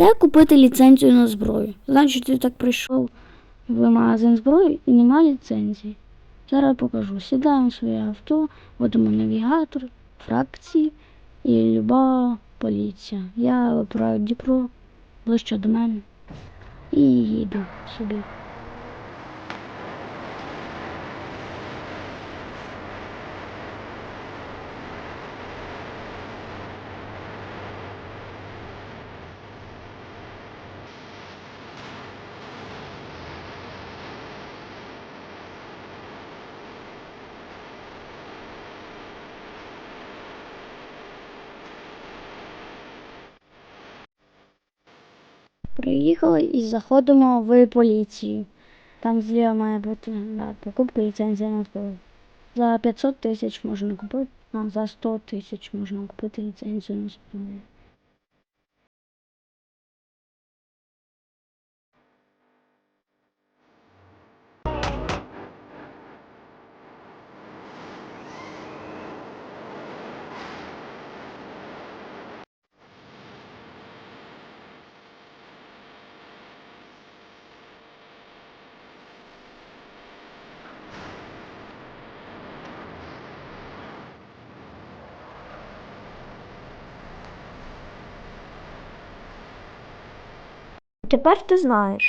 Де купити ліцензію на зброю? Значить, ти так прийшов в магазин зброї і немає ліцензії. Зараз покажу. Сідаємо в своє авто, вводимо навігатор, фракції і люба поліція. Я обираю Дніпро ближче до мене і їду собі. Приїхали і заходимо в поліцію. Там зліва має бути да, покупка ліцензія на зброю. За 500 тисяч можна купити, а за 100 тисяч можна купити ліцензію на зброю. Тепер ти знаєш.